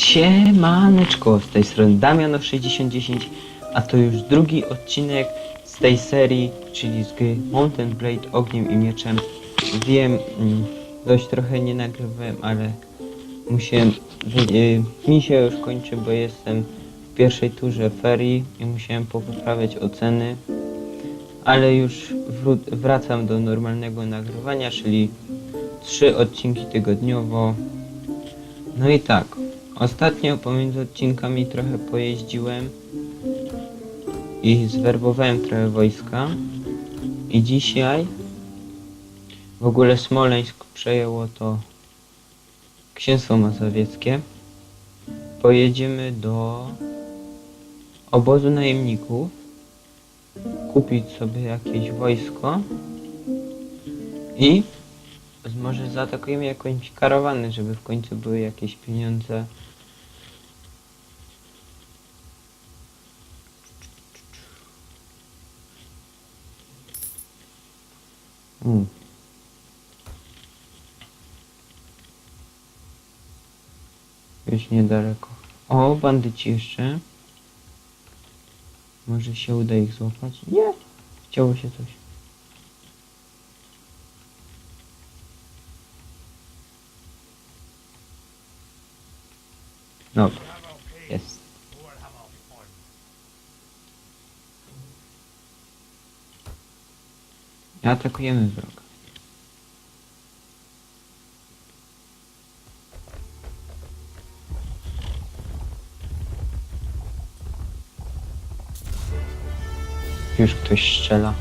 Siemaneczko, z tej strony Damiano6010, a to już drugi odcinek z tej serii, czyli z gry Mountain Blade Ogniem i Mieczem. Wiem, mm, dość trochę nie nagrywałem, ale musiałem, mi się już kończy, bo jestem w pierwszej turze ferii i musiałem poprawiać oceny, ale już wracam do normalnego nagrywania, czyli trzy odcinki tygodniowo. No i tak, ostatnio pomiędzy odcinkami trochę pojeździłem i zwerbowałem trochę wojska. I dzisiaj w ogóle Smoleńsk przejęło to Księstwo Mazowieckie. Pojedziemy do obozu najemników, kupić sobie jakieś wojsko i może zaatakujemy jakąś karawanę, żeby w końcu były jakieś pieniądze. Mm. Już niedaleko. O, bandyci jeszcze. Może się uda ich złapać? Nie! Chciało się coś. No, jest. Atakujemy wroga. Już ktoś strzela.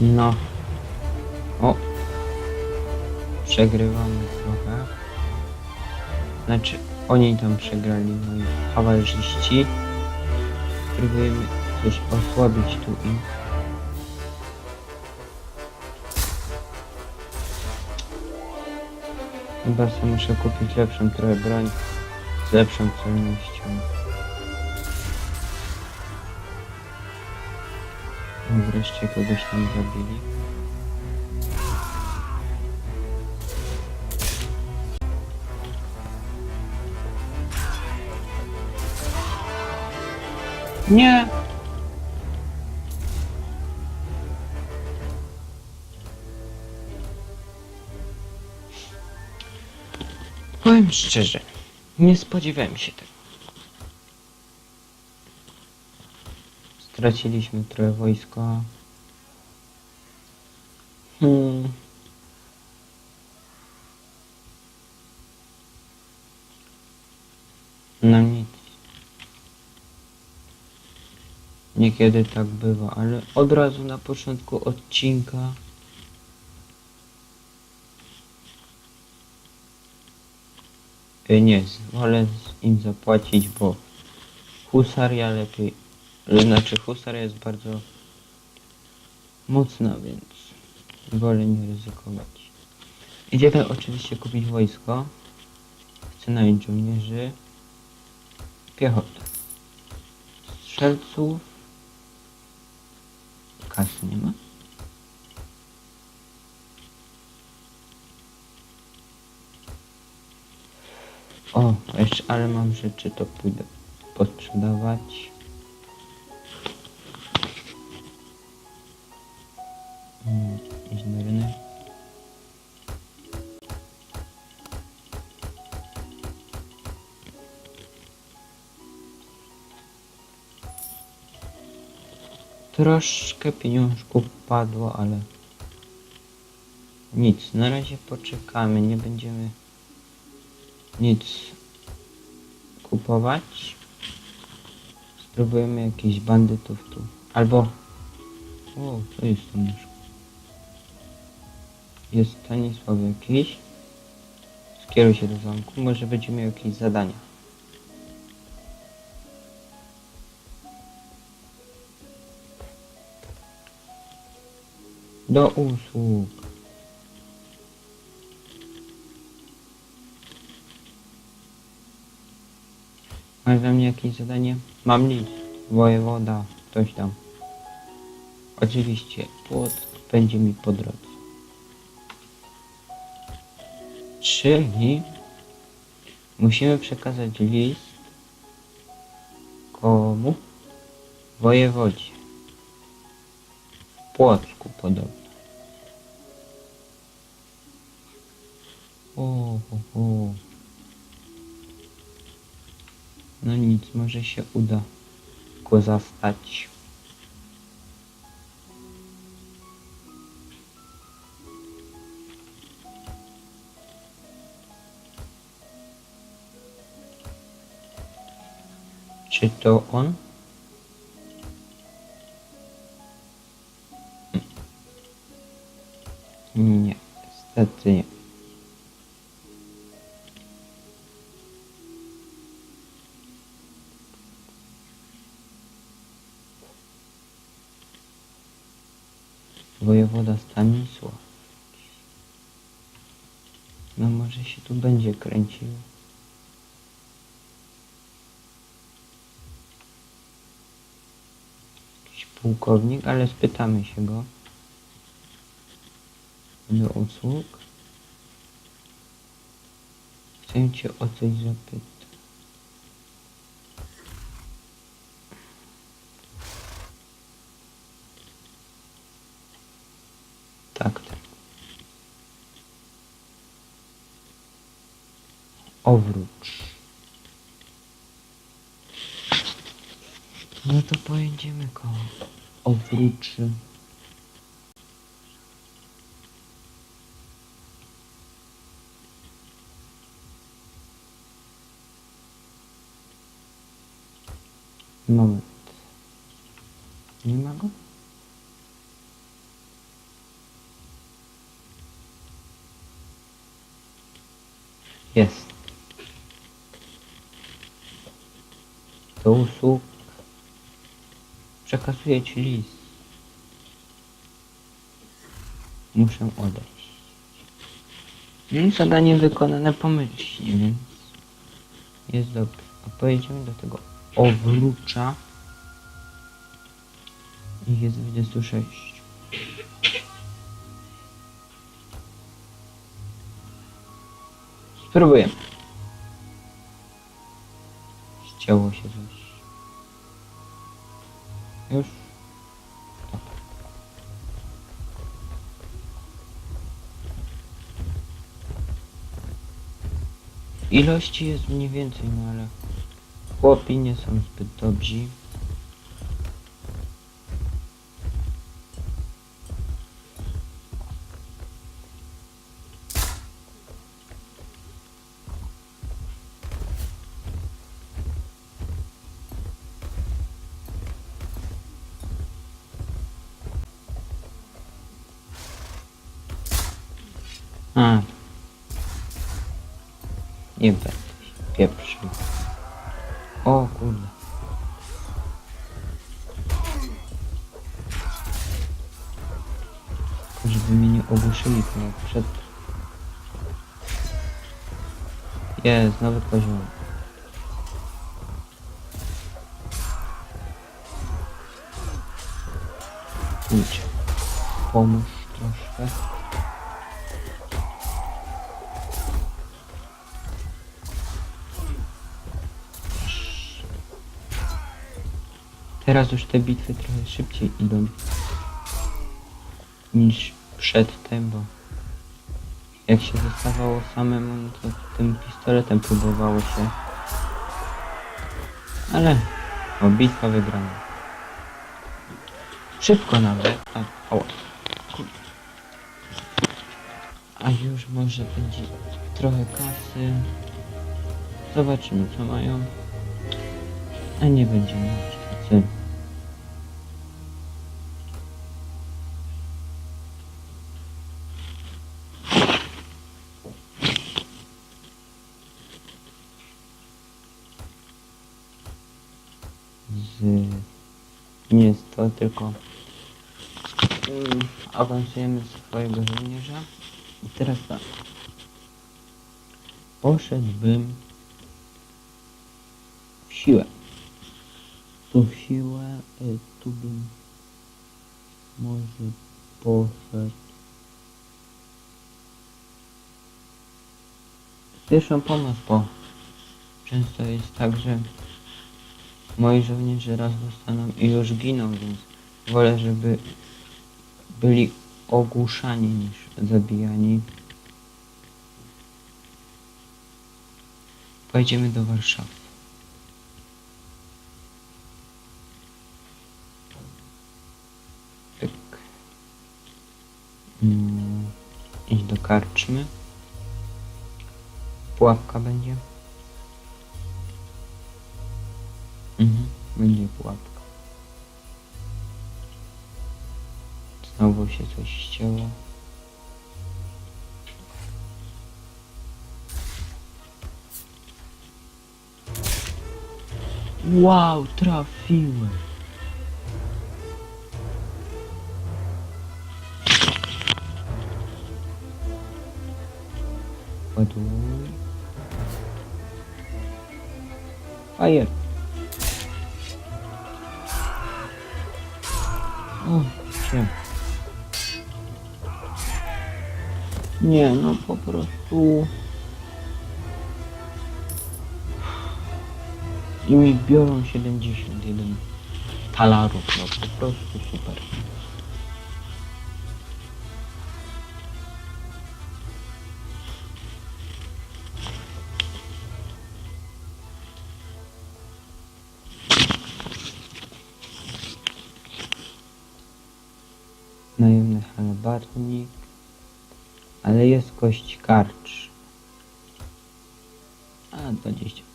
No. O. Przegrywamy trochę. Znaczy, oni tam przegrali, moi kawalerzyści. Próbujemy coś osłabić tu im. Chyba sobie muszę kupić lepszą trochę broń z lepszą celnością. Wreszcie kogoś tam zabili. Nie! Powiem szczerze, nie spodziewałem się tego. Straciliśmy trochę wojska. Hmm. No nic. Niekiedy tak bywa, ale od razu na początku odcinka Y, Nie, wolę im zapłacić, bo husaria lepiej, znaczy husaria jest bardzo mocna, więc wolę nie ryzykować. Idziemy oczywiście kupić wojsko. Chcę nająć żołnierzy. Piechotę. Strzelców. Kasy nie ma. O, jeszcze, ale mam rzeczy, to pójdę posprzedawać. Troszkę pieniążków padło, ale nic. Na razie poczekamy, nie będziemy nic kupować. Spróbujemy jakichś bandytów tu. Albo... O, co jest tam już? Jest Stanisław jakiś. Skieruj się do zamku. Może będzie miał jakieś zadania. Do usług. Masz dla mnie jakieś zadanie? Mam list. Wojewoda. Ktoś tam. Oczywiście. Płot będzie mi po drodze. Czyli musimy przekazać list komu? Wojewodzie. Płocku podobno. O, o, o. No nic, może się uda go zastać. Czy to on? Niestety nie. Wojewoda Stanisław. No może się tu będzie kręciło. Jakiś pułkownik, ale spytamy się go. Do usług. Chcę cię o coś zapytać. Tak, tak. Owrócz. No to pojedziemy koło owróczy. Moment. Nie ma go? Jest. Do usług. Przekazuję ci list. Muszę odejść. No zadanie wykonane pomyślnie, więc jest dobrze. A pojedziemy do tego owrócza. Ich jest 26. Spróbujemy. Chciało się coś. Już? Tak. Ilości jest mniej więcej, no ale chłopi nie są zbyt dobrzy. A. Nie pieprzył. Tylko żeby mnie nie ogłuszyli to jak przed... Jest, nowy poziom. Idź. Pomóż troszkę. Teraz już te bitwy trochę szybciej idą niż przedtem, bo jak się zostawało samemu, no to tym pistoletem próbowało się. Ale o, bitwa wygrana. Szybko nawet. A, o. A już może będzie trochę kasy. Zobaczymy co mają. A nie będziemy mieć kasy. z... Nie jest to tylko mm, awansujemy swojego żołnierza i teraz tak poszedłbym w siłę. Tu w siłę, y, tu bym może poszedł. Pierwszą pomoc, bo często jest tak, że moi żołnierze raz dostaną i już giną, więc wolę, żeby byli ogłuszani niż zabijani. Pojedziemy do Warszawy. Pyk. Mm, idź do karczmy. Pułapka będzie. Będzie pułapka. Znowu się coś ścięło. Wow, trafiłem. Ładuj. Fire. O, się. Nie, no po prostu... I mi biorą 71 talarów, no po prostu super. Najemny halabarnik, ale jest kość karcz. A, 25.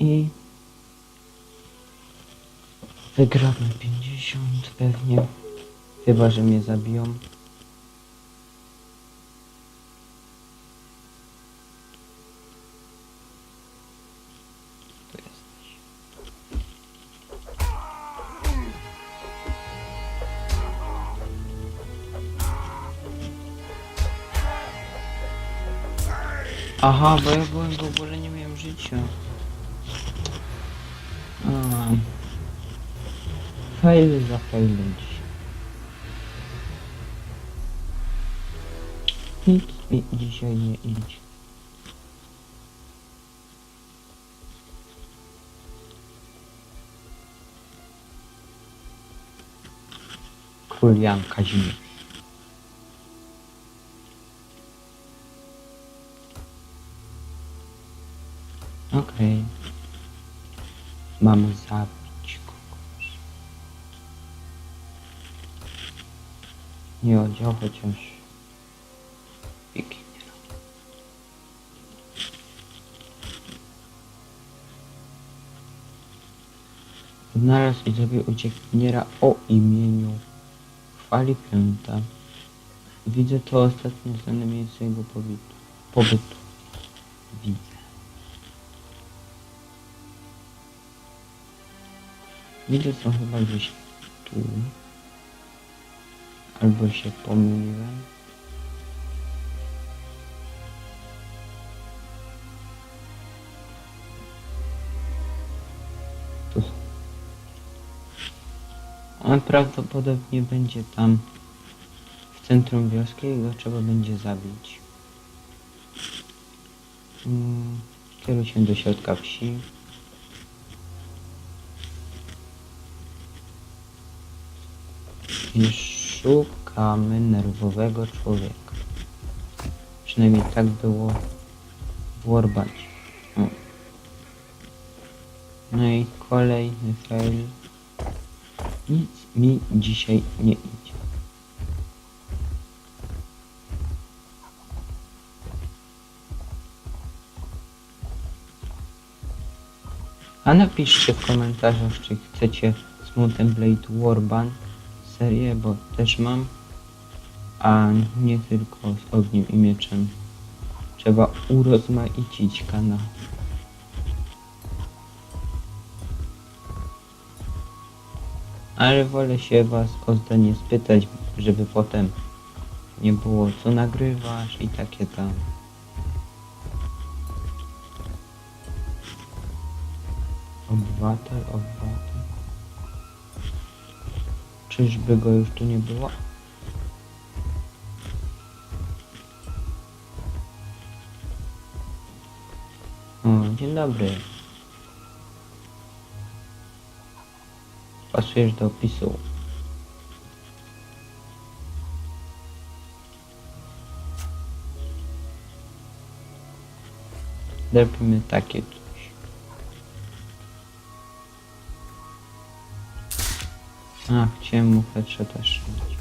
I wygramy 50 pewnie. Chyba, że mnie zabiją. Aha, bo ja byłem w ogóle nie miałem życia. A. Fail za failem dzisiaj. Nic mi dzisiaj nie idzie. Jan Kazimierz. Okej. Mamy zabić kogoś. Nie oddział, chociaż... Pięknie. Znalazł i zabił uciekiniera o imieniu Chwali Piąta. Widzę to ostatnie znane miejsce jego pobytu. pobytu. Widzę. Widzę to chyba gdzieś tu. Albo się pomyliłem. Tu. On prawdopodobnie będzie tam w centrum wioski i go trzeba będzie zabić. Mm, Kieruj się do środka wsi. I szukamy nerwowego człowieka. Przynajmniej tak było w. O. No i kolejny fail. Nic mi dzisiaj nie idzie. A napiszcie w komentarzach, czy chcecie Mountain Blade Warband serię, bo też mam, a nie tylko z ogniem i mieczem. Trzeba urozmaicić kanał. Ale wolę się was o zdanie spytać, żeby potem nie było co nagrywasz i takie tam. Obywatel, obywatel. Czyżby go już tu nie było? O, dzień dobry. Pasujesz do opisu. Zrobimy takie A, chciałem mu headshota strzelić.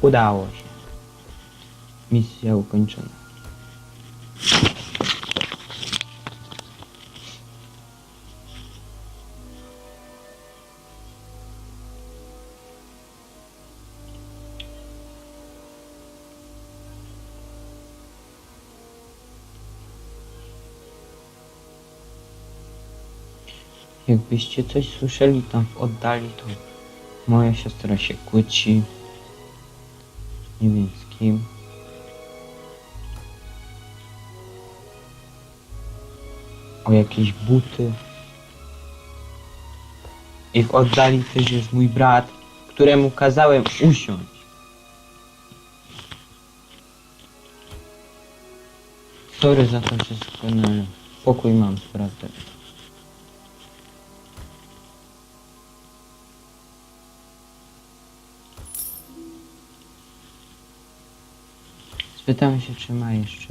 Udało się. Misja ukończona. Jakbyście coś słyszeli tam w oddali, to moja siostra się kłóci. Nie wiem z kim. O jakieś buty. I w oddali też jest mój brat, któremu kazałem usiąść. Sorry za to wszystko, no ale pokój mam z bratem. Spytam się, czy ma jeszcze.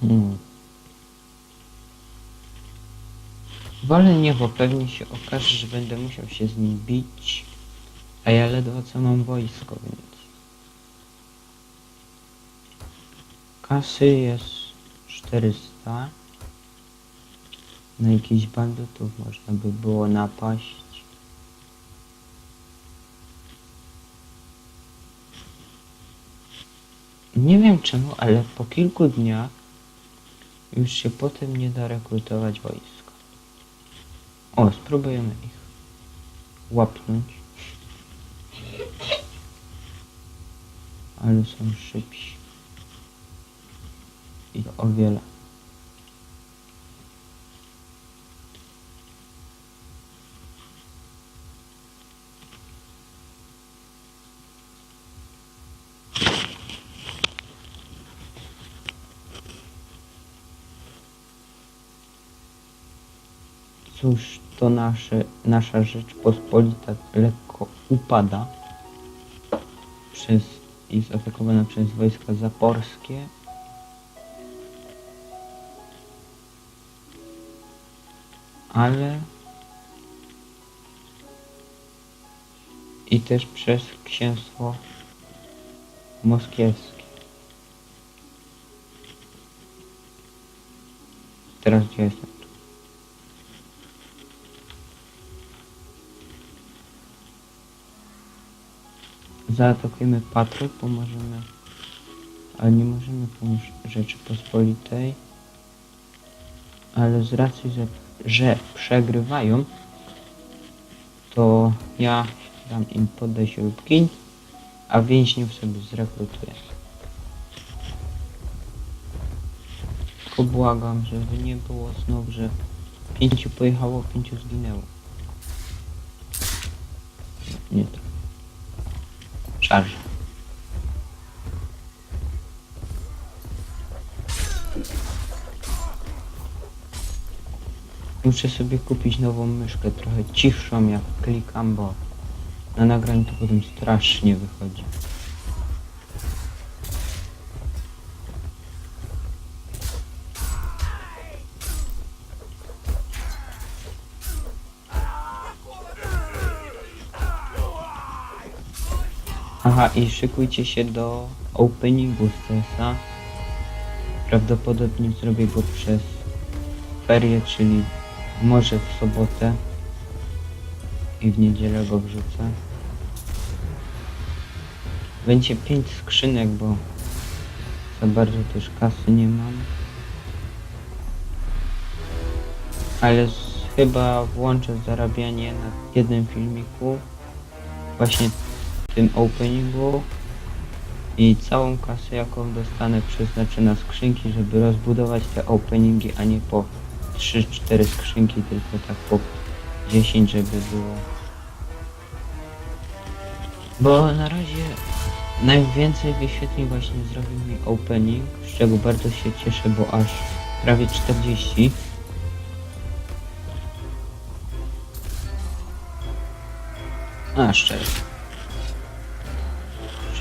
Hmm. Wolę niebo, pewnie się okaże, że będę musiał się z nim bić, a ja ledwo co mam wojsko, więc... Kasy jest 400. Na jakichś bandytów można by było napaść. Nie wiem czemu, ale po kilku dniach już się potem nie da rekrutować wojska. O, spróbujemy ich łapnąć. Ale są szybsi. Ich o wiele. Cóż, to nasze, nasza Rzeczpospolita lekko upada przez, jest atakowana przez wojska zaporskie. Ale i też przez księstwo moskiewskie. Teraz gdzie jestem? Zaatakujemy patrol, pomożemy, ale nie możemy pomóc Rzeczypospolitej. Ale z racji, że, że przegrywają, to ja dam im podaj śrubki, a więźniów sobie zrekrutuję. Tylko błagam, żeby nie było znów, że pięciu pojechało, pięciu zginęło. Nie tak. Szarż. Muszę sobie kupić nową myszkę, trochę cichszą jak klikam, bo na nagraniu to potem strasznie wychodzi. Aha, i szykujcie się do openingu z. Prawdopodobnie zrobię go przez ferie, czyli może w sobotę i w niedzielę go wrzucę. Będzie 5 skrzynek, bo za bardzo też kasy nie mam. Ale z, chyba włączę zarabianie na jednym filmiku, właśnie tym openingu i całą kasę jaką dostanę przeznaczę na skrzynki, żeby rozbudować te openingi, a nie po 3-4 skrzynki, tylko tak po 10, żeby było. Bo na razie najwięcej wyświetleń właśnie zrobił mi opening, z czego bardzo się cieszę, bo aż prawie 40. A, szczerze.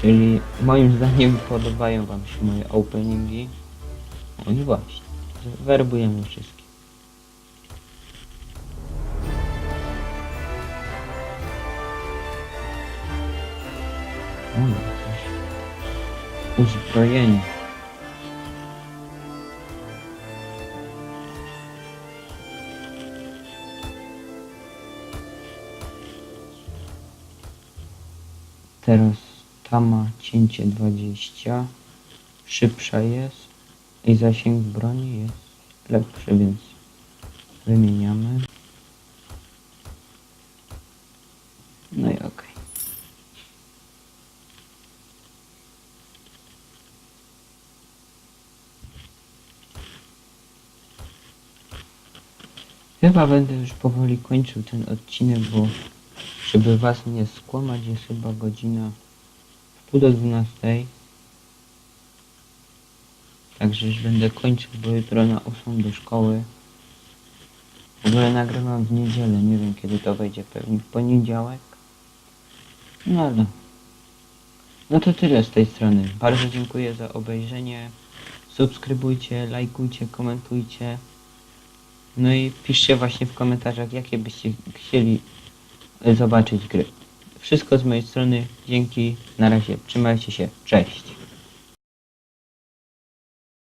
Czyli moim zdaniem podobają wam się moje openingi. No i właśnie, werbujemy wszystkich. Uzbrojenie. Teraz ta ma cięcie 20, szybsza jest i zasięg broni jest lepszy, więc wymieniamy. No i okej. Chyba będę już powoli kończył ten odcinek, bo żeby was nie skłamać jest chyba godzina pół do dwunastej. Także już będę kończył, bo jutro na 8 do szkoły. W ogóle nagrywam w niedzielę, nie wiem kiedy to wejdzie, pewnie w poniedziałek. No ale... No to tyle z tej strony. Bardzo dziękuję za obejrzenie. Subskrybujcie, lajkujcie, komentujcie. No i piszcie właśnie w komentarzach, jakie byście chcieli zobaczyć gry. Wszystko z mojej strony. Dzięki. Na razie. Trzymajcie się. Cześć.